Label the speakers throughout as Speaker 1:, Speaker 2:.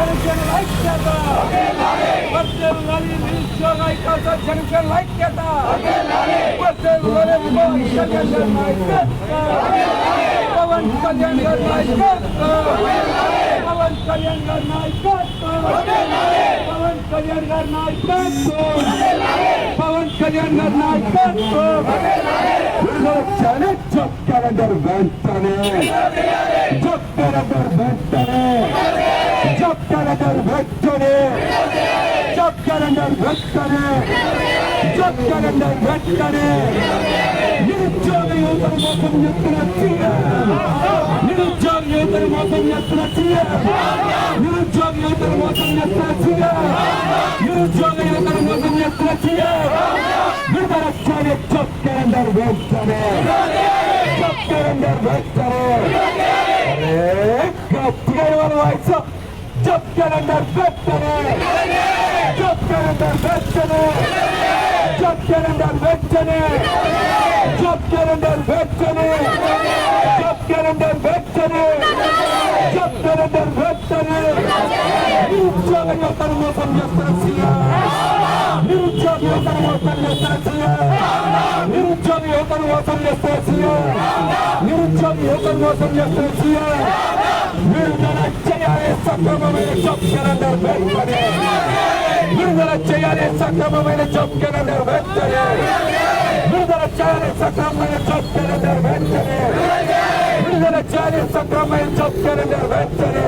Speaker 1: జనసేన ఐక్యత వర్ధిల్లాలి నిరుద్యోగ ఐక్యత జనసేన ఐక్యత వర్ధిల్లాలి పవన్ కళ్యాణ్ గారి నాయకత్వం పవన్ కళ్యాణ్ గారి నాయకత్వం పవన్ కళ్యాణ్ గారి నాయకత్వం పవన్ కళ్యాణ్ గారి నాయకత్వం పవన్ కళ్యాణ్ గారి నాయకత్వం
Speaker 2: విడుదల వెంటనే వెంటనే జాబ్ క్యాలెండర్ వెంటనే జాబ్ క్యాలెండర్ వెంటనే జాబ్ క్యాలెండర్ వెంటనే నిరుద్యోగ యువతను మోసం చేస్తున్న సీఎం నిరుద్యోగ యువతను మోసం చేస్తున్న సీఎం నిరుద్యోగ యువతను మోసం చేస్తున్న సీఎం నిరుద్యోగ యువతను మోసం చేస్తున్న సీఎం విడుదల చేయాలి జాబ్ క్యాలెండర్ వెంటనే జాబ్ క్యాలెండర్ వెంటనే జాబ్ క్యాలెండర్ వెంటనే జాబ్ క్యాలెండర్ వెంటనే జాబ్ క్యాలెండర్ వెంటనే జాబ్ క్యాలెండర్ వెంటనే జాబ్ క్యాలెండర్ వెంటనే జాబ్ క్యాలెండర్ వెంటనే నిరుద్యోగ యువతను మోసం చేస్తున్న సీఎం నిరుద్యోగ యువతను మోసం చేస్తున్న సీఎం నిరుద్యోగ యువతను మోసం చేస్తున్న సీఎం నిరుద్యోగ యువతను మోసం చేస్తున్న సీఎం విడుదల చేయాలి సక్రమమైన జాబ్ క్యాలెండర్ వెంటనే. విడుదల చేయాలి సక్రమమైన జాబ్ క్యాలెండర్ వెంటనే. విడుదల చేయాలి సక్రమమైన జాబ్ క్యాలెండర్ వెంటనే. విడుదల చేయాలి సక్రమమైన జాబ్ క్యాలెండర్ వెంటనే.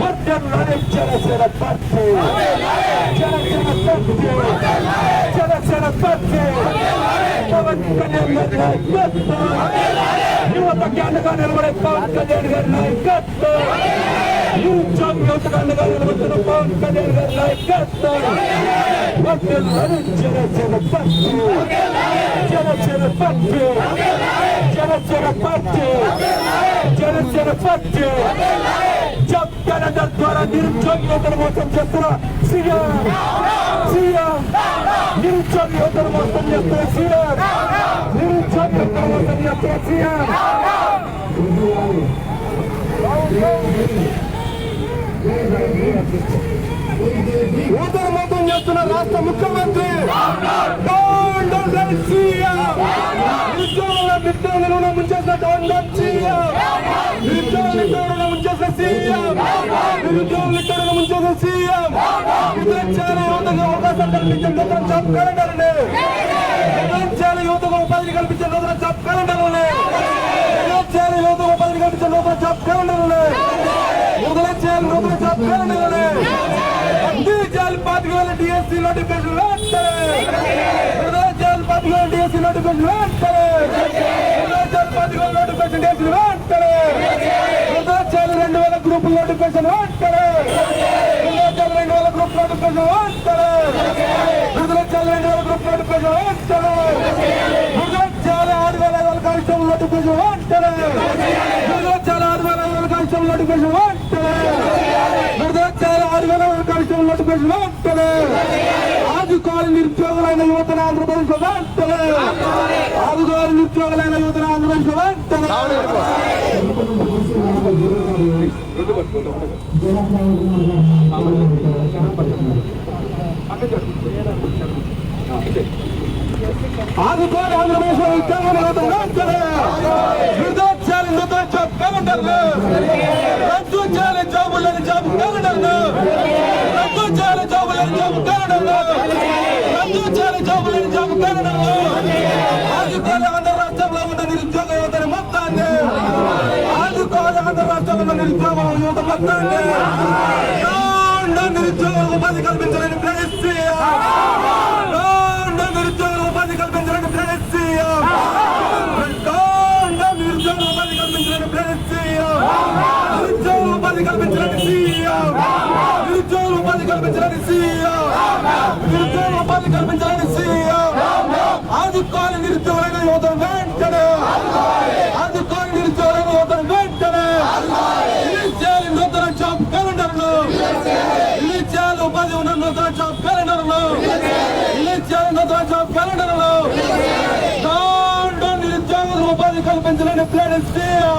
Speaker 2: వర్ధంలోని Janasena party Janasena party Janasena party Pawan Kalyan garu నాయకత్వం యువతకి అండగా నిలబడే పవన్ కళ్యాణ్ గారి నాయకత్వం నిరుద్యోగ యువతకు అండగా నిలబడుతున్న పవన్ కళ్యాణ్ గారి నాయకత్వం వర్ధంలోని Janasena party Janasena party Janasena party Janasena party job calendar ద్వారా నిరుద్యోగ యువతను మోసం చేస్తున్న సీఎం సీఎం నిరుద్యోగ యువతను మోసం చేస్తున్న సీఎం. నిరుద్యోగ యువతను మోసం చేస్తున్న సీఎం. యువతను మోసం చేస్తున్న రాష్ట్ర ముఖ్యమంత్రి. Don't don't let CM. నిరుద్యోగుల నిరుద్యోగులను ముంచేసిన Don't let సీఎం. నిరుద్యోగుల నిరుద్యోగులను ముంచేసిన సీఎం. నిరుద్యోగుల నిరుద్యోగులను సీఎం. విద్యార్థుల యువతకు అవకాశం కల్పించే నూతన జాబ్ క్యాలెండర్ని విద్యార్థుల యువతకు ఉపాధి కల్పించే నూతన జాబ్ క్యాలెండర్ని విద్యార్థుల యువతకు ఉపాధి కల్పించే నూతన జాబ్ క్యాలెండర్ని విడుదల చేయాలి నూతన జాబ్ క్యాలెండర్ని అందించాలి పాతిక వేల డిఎస్సీ నోటిఫికేషన్ వెంటనే. చేయాలి పాతిక వేల డిఎస్సీ నోటిఫికేషన్ వెంటనే. చేయాలి పాతిక వేల నోటిఫికేషన్ డిఎస్సీ వెంటనే. రెండు వేల గ్రూపుల నోటిఫికేషన్ వెంటనే రెండు వేల గ్రూప్ నోటిఫికేషన్ విడుదల చేయాలి రెండు వేల గ్రూప్ నోటిఫికేషన్ విడుదల చేయాలి ఆరు వేల ఐదు వేల కానిస్టేబుల్ నోటిఫికేషన్ విడుదల చేయాలి ఆరు వేల ఐదు వేల కానిస్టేబుల్ నోటిఫికేషన్ వెంటనే ఆరు వేల కానిస్టేబుల్ నోటిఫికేషన్ వెంటనే ఆదుకోవాలి నిరుద్యోగులైన యువతను ఆంధ్రప్రదేశ్లో వెంటనే ఆదుకోవాలి నిరుద్యోగులైన యువతను ఆంధ్రప్రదేశ్లో వెంటనే ఆదుకోవాలి ఆంధ్రప్రదేశ్లో ఉద్యోగుల వెంటనే విడుదల రద్దు చేయాలి జాబు లేని జాబ్ క్యాలెండర్లు రద్దు చేయాలి జాబు లేని జాబ్ క్యాలెండర్లు రద్దు చేయాలి జాబు లేని జాబ్ క్యాలెండర్లు ఆదుకోవాలి ఆంధ్ర రాష్ట్రంలో ఉన్న నిరుద్యోగ యువతని మొత్తాన్ని ఆదుకోవాలి ఆంధ్ర రాష్ట్రంలో ఉన్న నిరుద్యోగ యువత మొత్తాన్ని నిరుద్యోగ ఉపాధి కల్పించాలని ఆదుకోవాలి నిరుద్యోగులైన యువతను వెంటనే ఆదుకోవాలి నిరుద్యోగులైన యువతను వెంటనే రిలీజ్ చేయాలి నూతన జాబ్ క్యాలెండర్లు. రిలీజ్ చేయాలి ఉపాధి ఉన్న నూతన జాబ్ క్యాలెండర్లు. రిలీజ్ చేయాలి నూతన జాబ్ క్యాలెండర్లు. దాంట్లో నిరుద్యోగులకు ఉపాధి కల్పించాలని ప్లాన్ సీఎం.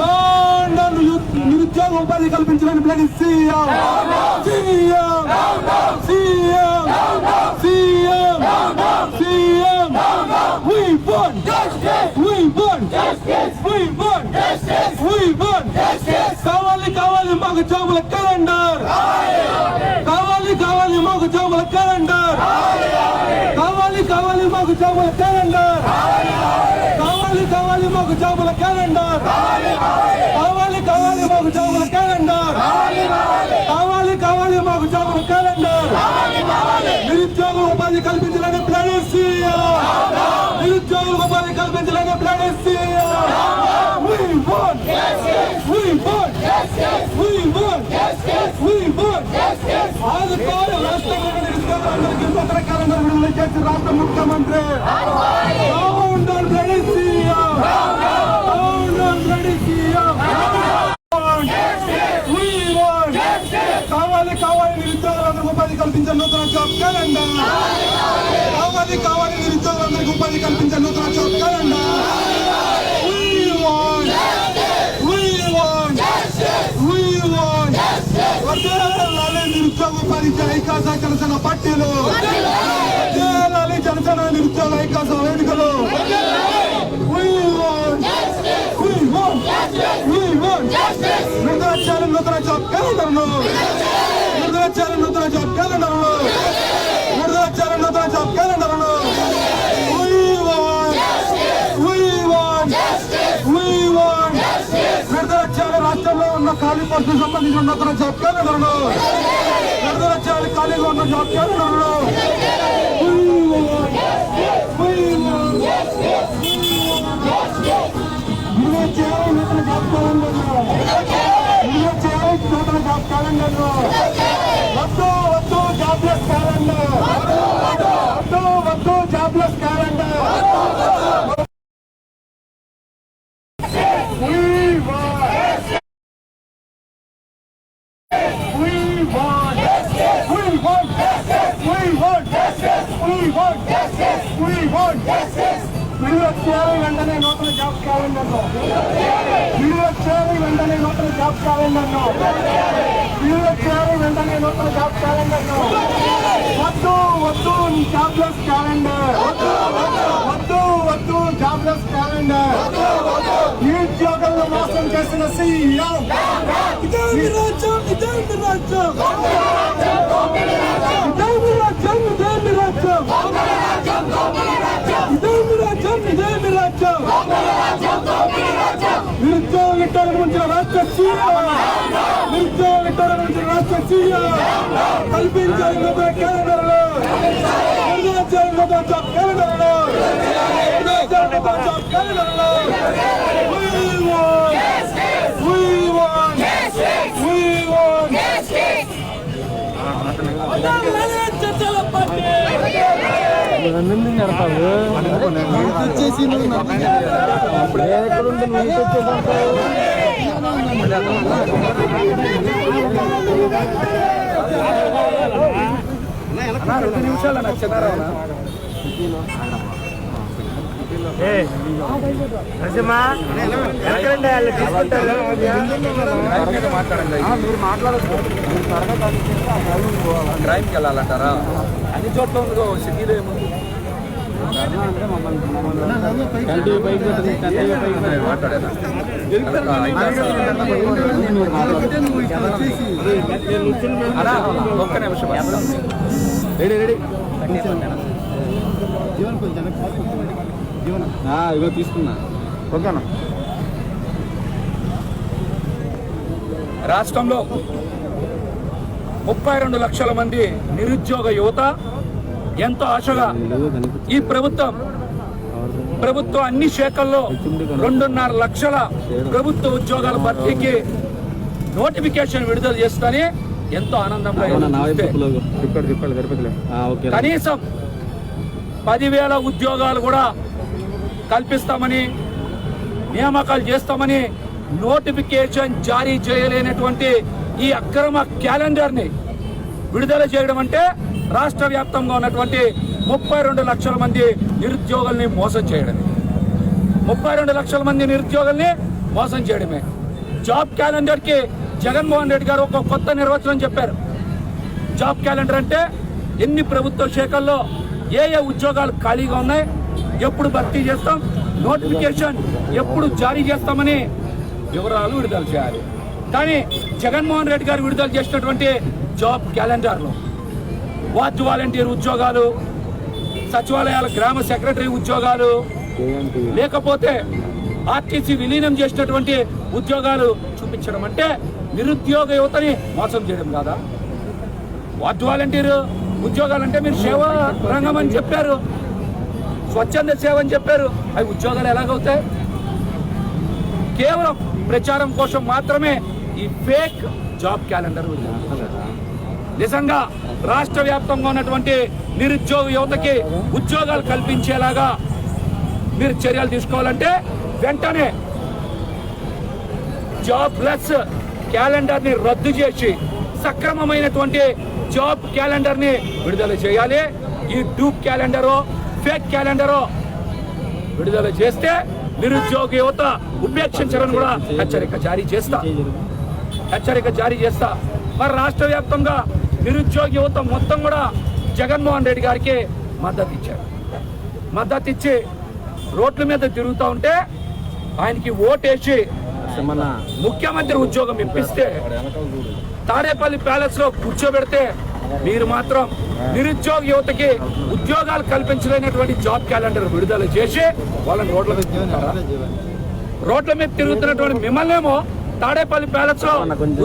Speaker 2: దాంట్లో నిరుద్యోగ
Speaker 3: ఉపాధి కల్పించడానికి plan CM. CM. CM. CM CM we want justice. We want justice. We want justice. We want justice. కావాలి కావాలి మాకు జాబుల క్యాలెండర్ కావాలి కావాలి మాకు జాబుల క్యాలెండర్ కావాలి కావాలి మాకు జాబుల క్యాలెండర్ కావాలి కావాలి మాకు జాబుల క్యాలెండర్. కావాలి కావాలి. మాకు జాబుల క్యాలెండర్. కావాలి కావాలి. మాకు జాబుల క్యాలెండర్. నిరుద్యోగ ఉపాధి కల్పించాలని ప్లాన్ నిరుద్యోగులకు ఉపాధి కల్పించాలని plan We want We want We We విడుదల చేసి రాష్ట్ర ముఖ్యమంత్రి Down down ready విడుదల చేసి రాష్ట్ర ముఖ్యమంత్రి. కావాలి కావాలి నిరుద్యోగులందరికీ ఉపాధి కల్పించే నూతన జాబ్ క్యాలెండర్. కావాలి కావాలి నిరుద్యోగులందరికీ ఉపాధి కల్పించే నూతన job calendar We want We want We want వర్ధిల్లాలి నిరుద్యోగ ఉపాధి ఐకాస జనసేన పార్టీలు. వర్ధిల్లాలి జనసేన నిరుద్యోగ ఐకాస వేదికలు We నూతన జాబ్ క్యాలెండర్ను విడుదల నూతన జాబ్ క్యాలెండర్ను విడుదల నూతన జాబ్ క్యాలెండర్ను రాష్ట్రంలో ఉన్న ఖాళీ పోస్టులకు సంబంధించిన నూతన జాబ్ క్యాలెండర్ను విడుదల చేయాలి ఖాళీగా ఉన్న జాబ్ చేయాలి నూతన జాబ్ క్యాలెండర్ను చేయాలి నూతన జాబ్ వద్దు వద్దు జాబ్లెస్ క్యాలెండర్. విడుదల చేయాలి వెంటనే నూతన జాబ్ క్యాలెండర్ను. విడుదల చేయాలి వెంటనే నూతన జాబ్ క్యాలెండర్ను. వద్దు వద్దు జాబ్లెస్ క్యాలెండర్. వద్దు వద్దు జాబ్లెస్ క్యాలెండర్. నిరుద్యోగులను మోసం చేసిన సీఎం ఇదే మీ రాజ్యం ఇదే రాజ్యం ఇదే మీ రాజ్యం ఇదే మీ రాజ్యం ఇదే మీ రాజ్యం ఇదే మీ రాజ్యం నిరుద్యోగ గిట్టాలకు మించిన రాష్ట్ర సీఎం నిరుద్యోగ గిట్టాలకు మించిన రాష్ట్ర సీఎం కల్పించాలి నూతన క్యాలెండర్లు విడుదల చేయాలి కేంద్రంలో
Speaker 2: రెండు నిమిషాలు నాకు చిన్నారావునా మాట్లాడండి మీరు మాట్లాడచ్చు క్రైమ్కి వెళ్ళాలంటారా అన్ని చోట్ల ఉందో సిటీలో ఏముంది? ఒక్క నిమిషం రెడీ రెడీ ఇగో తీసుకున్నా ఓకేనా రాష్ట్రంలో ముప్పై రెండు లక్షల మంది నిరుద్యోగ యువత ఎంతో ఆశగా ఈ ప్రభుత్వం ప్రభుత్వం అన్ని శాఖల్లో రెండున్నర లక్షల ప్రభుత్వ ఉద్యోగాల భర్తీకి నోటిఫికేషన్ విడుదల చేస్తని ఎంతో ఆనందంగా కనీసం పదివేల ఉద్యోగాలు కూడా కల్పిస్తామని నియామకాలు చేస్తామని నోటిఫికేషన్ జారీ చేయలేనటువంటి ఈ అక్రమ క్యాలెండర్ని విడుదల చేయడం అంటే రాష్ట్ర వ్యాప్తంగా ఉన్నటువంటి ముప్పై రెండు లక్షల మంది నిరుద్యోగుల్ని మోసం చేయడమే. ముప్పై రెండు లక్షల మంది నిరుద్యోగుల్ని మోసం చేయడమే. జాబ్ క్యాలెండర్కి జగన్మోహన్ రెడ్డి గారు ఒక కొత్త నిర్వచనం చెప్పారు. జాబ్ క్యాలెండర్ అంటే ఎన్ని ప్రభుత్వ శాఖల్లో ఏ ఏ ఉద్యోగాలు ఖాళీగా ఉన్నాయి ఎప్పుడు భర్తీ చేస్తాం నోటిఫికేషన్ ఎప్పుడు జారీ చేస్తామని వివరాలు విడుదల చేయాలి. కానీ జగన్మోహన్ రెడ్డి గారు విడుదల చేసినటువంటి జాబ్ క్యాలెండర్లో వార్డు వాలంటీర్ ఉద్యోగాలు సచివాలయాల గ్రామ సెక్రటరీ ఉద్యోగాలు లేకపోతే ఆర్టీసీ విలీనం చేసినటువంటి ఉద్యోగాలు చూపించడం అంటే నిరుద్యోగ యువతని మోసం చేయడం కాదా? వార్డు వాలంటీర్ ఉద్యోగాలంటే మీరు సేవా రంగం అని చెప్పారు. స్వచ్ఛంద సేవ అని చెప్పారు. అవి ఉద్యోగాలు ఎలాగవుతాయి? కేవలం ప్రచారం కోసం మాత్రమే ఈ ఫేక్ జాబ్ క్యాలెండర్ నిజంగా రాష్ట్ర వ్యాప్తంగా ఉన్నటువంటి నిరుద్యోగ యువతకి ఉద్యోగాలు కల్పించేలాగా మీరు చర్యలు తీసుకోవాలంటే వెంటనే జాబ్ ప్లస్ క్యాలెండర్ని రద్దు చేసి సక్రమమైనటువంటి జాబ్ క్యాలెండర్ని విడుదల చేయాలి. ఈ డూప్ క్యాలెండరో ఫేక్ క్యాలెండరు విడుదల చేస్తే నిరుద్యోగ యువత ఉపేక్షించడం కూడా హెచ్చరిక జారీ చేస్తా. హెచ్చరిక జారీ చేస్తా. మరి రాష్ట్ర వ్యాప్తంగా నిరుద్యోగ యువత మొత్తం కూడా జగన్మోహన్ రెడ్డి గారికి మద్దతు ఇచ్చారు. మద్దతు ఇచ్చి రోడ్ల మీద తిరుగుతూ ఉంటే ఆయనకి ఓటేసి ముఖ్యమంత్రి ఉద్యోగం ఇప్పిస్తే తాడేపల్లి ప్యాలెస్లో కూర్చోబెడితే మీరు మాత్రం నిరుద్యోగ యువతకి ఉద్యోగాలు కల్పించలేనటువంటి జాబ్ క్యాలెండర్ విడుదల చేసి వాళ్ళని రోడ్ల మీద తిరుగుతారా? రోడ్ల మీద తిరుగుతున్నటువంటి మిమ్మల్నేమో తాడేపల్లి ప్యాలెస్లో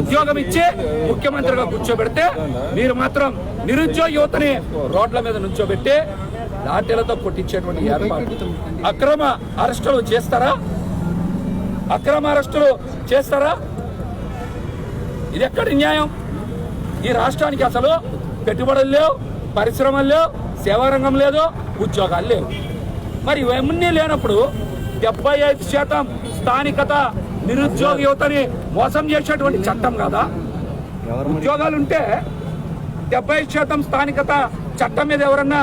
Speaker 2: ఉద్యోగం ఇచ్చి ముఖ్యమంత్రిగా కూర్చోబెడితే మీరు మాత్రం నిరుద్యోగ యువతని రోడ్ల మీద నుంచోబెట్టి లాఠీలతో కొట్టించేటువంటి ఏర్పాటు. అక్రమ అరెస్టులు చేస్తారా? అక్రమ అరెస్టులు చేస్తారా? ఇది ఎక్కడి న్యాయం? ఈ రాష్ట్రానికి అసలు పెట్టుబడులు లేవు పరిశ్రమలు లేవు సేవా రంగం లేదు ఉద్యోగాలు లేవు. మరి ఇవన్నీ లేనప్పుడు డెబ్బై ఐదు శాతం స్థానికత నిరుద్యోగ యువతని మోసం చేసేటువంటి చట్టం కదా? ఉద్యోగాలు ఉంటే డెబ్బై ఐదు శాతం స్థానికత చట్టం మీద ఎవరన్నా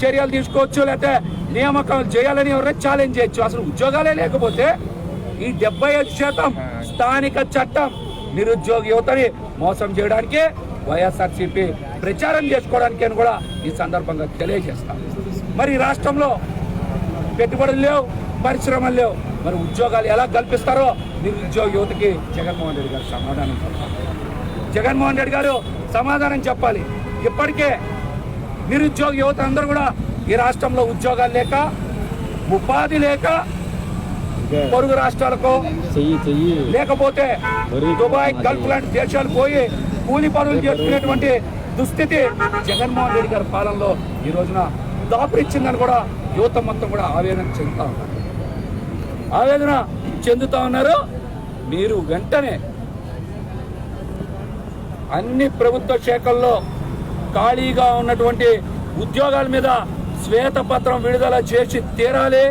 Speaker 2: చర్యలు తీసుకోవచ్చు లేకపోతే నియామకాలు చేయాలని ఎవరైనా ఛాలెంజ్ చేయొచ్చు. అసలు ఉద్యోగాలే లేకపోతే ఈ డెబ్బై ఐదు శాతం స్థానిక చట్టం నిరుద్యోగ యువతని మోసం చేయడానికి వైఎస్ఆర్సీపీ ప్రచారం చేసుకోవడానికి అని కూడా ఈ సందర్భంగా తెలియజేస్తాం. మరి రాష్ట్రంలో పెట్టుబడులు లేవు పరిశ్రమలు లేవు. మరి ఉద్యోగాలు ఎలా కల్పిస్తారో నిరుద్యోగ యువతకి జగన్మోహన్ రెడ్డి గారు సమాధానం చెప్పాలి. జగన్మోహన్ రెడ్డి గారు సమాధానం చెప్పాలి. ఇప్పటికే నిరుద్యోగ యువత అందరూ కూడా ఈ రాష్ట్రంలో ఉద్యోగాలు లేక ఉపాధి లేక పొరుగు రాష్ట్రాలకు లేకపోతే దుబాయ్ గల్ఫ్ లాంటి దేశాలు పోయి కూలి పనులు చేసుకునేటువంటి దుస్థితి జగన్మోహన్ రెడ్డి గారి పాలనలో ఈ రోజున దాపురిచ్చిందని కూడా యువత మొత్తం కూడా ఆవేదన చెందుతా ఉన్నారు ఆవేదన చెందుతా ఉన్నారు మీరు వెంటనే అన్ని ప్రభుత్వ శాఖల్లో ఖాళీగా ఉన్నటువంటి ఉద్యోగాల మీద శ్వేతపత్రం విడుదల చేసి తీరాలి.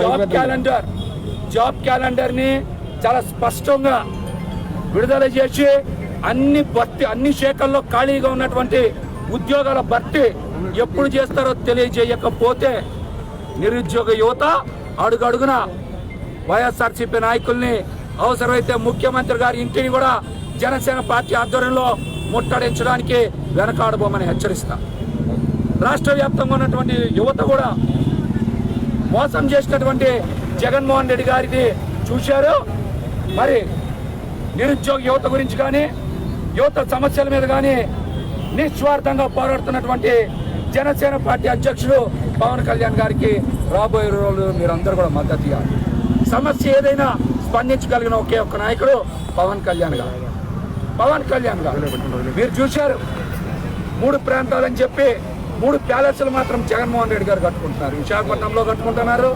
Speaker 2: జాబ్ క్యాలెండర్ జాబ్ క్యాలెండర్ని చాలా స్పష్టంగా విడుదల చేసి అన్ని భర్తీ అన్ని శాఖల్లో ఖాళీగా ఉన్నటువంటి ఉద్యోగాల భర్తీ ఎప్పుడు చేస్తారో తెలియజేయకపోతే నిరుద్యోగ యువత అడుగడుగున వైఎస్ఆర్సీపీ నాయకుల్ని అవసరమైతే ముఖ్యమంత్రి గారి ఇంటిని కూడా జనసేన పార్టీ ఆధ్వర్యంలో ముట్టడించడానికి వెనకాడబోమని హెచ్చరిస్తా. రాష్ట్ర వ్యాప్తంగా ఉన్నటువంటి యువత కూడా మోసం చేసినటువంటి జగన్మోహన్ రెడ్డి గారిని చూశారు. మరి నిరుద్యోగ యువత గురించి కానీ యువత సమస్యల మీద కానీ నిస్వార్థంగా పోరాడుతున్నటువంటి జనసేన పార్టీ అధ్యక్షుడు పవన్ కళ్యాణ్ గారికి రాబోయే రోజులు మీరందరూ కూడా మద్దతు ఇవ్వాలి. సమస్య ఏదైనా స్పందించగలిగిన ఒకే ఒక్క నాయకుడు పవన్ కళ్యాణ్ గారు. పవన్ కళ్యాణ్ గారు మీరు చూశారు. మూడు ప్రాంతాలని చెప్పి మూడు ప్యాలెస్లు మాత్రం జగన్మోహన్ రెడ్డి గారు కట్టుకుంటున్నారు. విశాఖపట్నంలో కట్టుకుంటున్నారు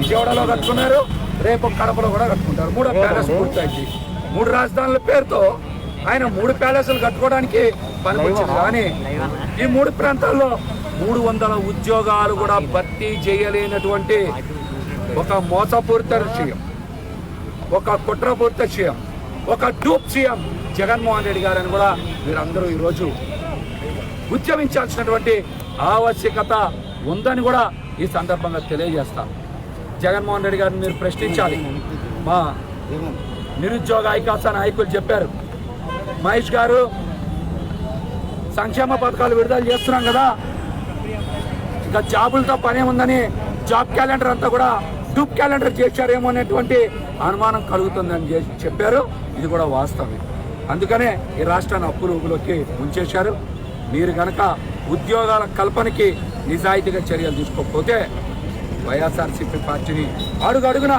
Speaker 2: విజయవాడలో కట్టుకున్నారు రేపు కడపలో కూడా కట్టుకుంటారు. మూడో ప్యాలెస్ పూర్తయింది. మూడు రాజధానుల పేరుతో ఆయన మూడు ప్యాలెస్లు కట్టుకోవడానికి పనికొచ్చింది. కానీ ఈ మూడు ప్రాంతాల్లో మూడు వందల ఉద్యోగాలు కూడా భర్తీ చేయలేనటువంటి ఒక మోసపూరిత విషయం ఒక కుట్రపూరిత సీఎం ఒక డూప్ సీఎం జగన్మోహన్ రెడ్డి గారని కూడా మీరందరూ ఈరోజు ఉద్యమించాల్సినటువంటి ఆవశ్యకత ఉందని కూడా ఈ సందర్భంగా తెలియజేస్తాం. జగన్మోహన్ రెడ్డి గారిని మీరు ప్రశ్నించాలి. మా నిరుద్యోగ ఐకాస నాయకులు చెప్పారు మహేష్ గారు సంక్షేమ పథకాలు విడుదల చేస్తున్నాం కదా ఇంకా జాబులతో పనే ఉందని జాబ్ క్యాలెండర్ అంతా కూడా డూప్ క్యాలెండర్ చేశారేమో అనేటువంటి అనుమానం కలుగుతుందని చేసి చెప్పారు. ఇది కూడా వాస్తవమే. అందుకనే ఈ రాష్ట్రాన్ని అప్పులోకి ముంచేశారు. మీరు కనుక ఉద్యోగాల కల్పనకి నిజాయితీగా చర్యలు తీసుకోకపోతే వైఎస్ఆర్సీపీ పార్టీని అడుగడుగున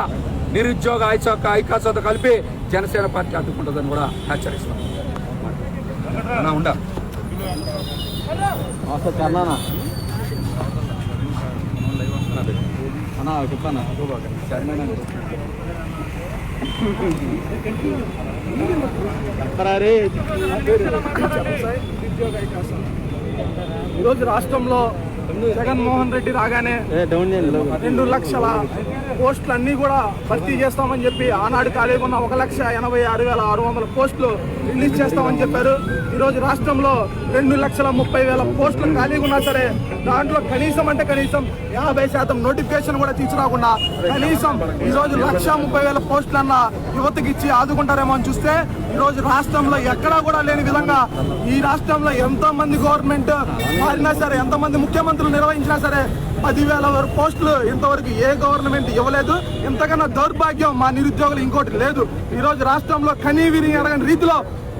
Speaker 2: నిరుద్యోగ ఐచోక ఐకాసతో కలిపి జనసేన పార్టీ అడ్డుకుంటుందని కూడా హెచ్చరిస్తున్నాం. ఉండ
Speaker 4: అసలు కన్నానా అన్నా చెప్పన్నా చెప్పరారే
Speaker 3: ఈరోజు రాష్ట్రంలో జగన్మోహన్ రెడ్డి రాగానే. రెండు లక్షల పోస్టులు అన్నీ కూడా భర్తీ చేస్తామని చెప్పి ఆనాడు ఖాళీగా ఉన్న ఒక లక్ష ఎనభై ఆరు వేల ఆరు వందల పోస్టులు రిలీజ్ చేస్తామని చెప్పారు. ఈరోజు రాష్ట్రంలో రెండు లక్షల ముప్పై వేల పోస్టులు ఖాళీగా ఉన్నా సరే దాంట్లో కనీసం అంటే కనీసం యాభై శాతం నోటిఫికేషన్ కూడా తీసుకురాకుండా కనీసం ఈరోజు లక్ష ముప్పై వేల పోస్టులన్న యువతకి ఇచ్చి ఆదుకుంటారేమో అని చూస్తే ఈరోజు రాష్ట్రంలో ఎక్కడా కూడా లేని విధంగా ఈ రాష్ట్రంలో ఎంతో మంది గవర్నమెంట్ మారినా సరే ఎంతమంది ముఖ్యమంత్రులు నిర్వహించినా సరే పదివేల వరకు పోస్టులు ఇంతవరకు ఏ గవర్నమెంట్ ఇవ్వలేదు. ఇంతకన్నా దౌర్భాగ్యం మా నిరుద్యోగులు ఇంకోటి లేదు. ఈరోజు రాష్ట్రంలో కనీవిని అడగని రీతిలో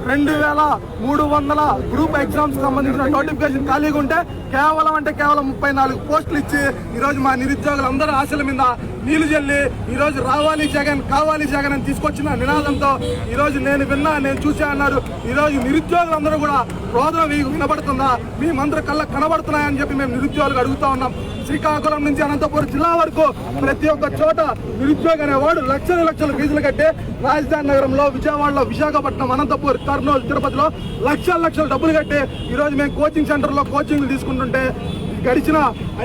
Speaker 3: రెండు వేల మూడు వందల గ్రూప్ ఎగ్జామ్స్ సంబంధించిన నోటిఫికేషన్ ఖాళీగా ఉంటే కేవలం అంటే కేవలం ముప్పై నాలుగు పోస్టులు ఇచ్చి ఈరోజు మా నిరుద్యోగులందరూ ఆశల మీద నీళ్ళు జల్లి ఈరోజు రావాలి జగన్ కావాలి జగన్ అని తీసుకొచ్చిన నినాదంతో ఈరోజు నేను విన్నా నేను చూసా అన్నారు. ఈరోజు నిరుద్యోగులందరూ కూడా రోదన మీకు వినబడుతుందా? మీ మంత్రి కళ్ళ కనబడుతున్నాయని చెప్పి మేము నిరుద్యోగులు అడుగుతా ఉన్నాం. శ్రీకాకుళం నుంచి అనంతపురం జిల్లా వరకు ప్రతి ఒక్క చోట నిరుద్యోగ అనేవాడు లక్షల లక్షల ఫీజులు కట్టే రాజధాని నగరంలో విజయవాడలో విశాఖపట్నం అనంతపూర్ కర్నూలు తిరుపతిలో లక్షల లక్షల డబ్బులు కట్టే ఈరోజు మేము కోచింగ్ సెంటర్లో కోచింగ్లు తీసుకుంటుంటే గడిచిన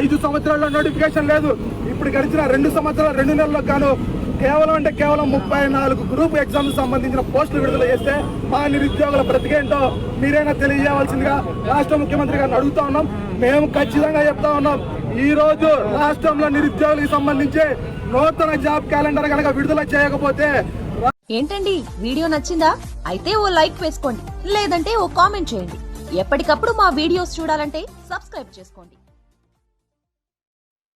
Speaker 3: ఐదు సంవత్సరాల్లో నోటిఫికేషన్ లేదు. ఇప్పుడు గడిచిన రెండు సంవత్సరాల రెండు నెలలకు గాను కేవలం అంటే కేవలం ముప్పై నాలుగు గ్రూప్ ఎగ్జామ్స్ సంబంధించిన పోస్టులు విడుదల చేస్తే మా నిరుద్యోగుల బ్రతికేంటో మీరైనా తెలియజేయవలసిందిగా రాష్ట్ర ముఖ్యమంత్రి గారిని అడుగుతా ఉన్నాం. మేము ఖచ్చితంగా చెప్తా ఉన్నాం. ఈ రోజు రాష్ట్రంలో నిరుద్యోగులకు సంబంధించి నూతన జాబ్ క్యాలెండర్ కనుక విడుదల చేయకపోతే
Speaker 5: ఏంటండి? వీడియో నచ్చిందా? అయితే ఓ లైక్ వేసుకోండి. లేదంటే ఓ కామెంట్ చేయండి. ఎప్పటికప్పుడు మా వీడియోస్ చూడాలంటే సబ్స్క్రైబ్ చేసుకోండి.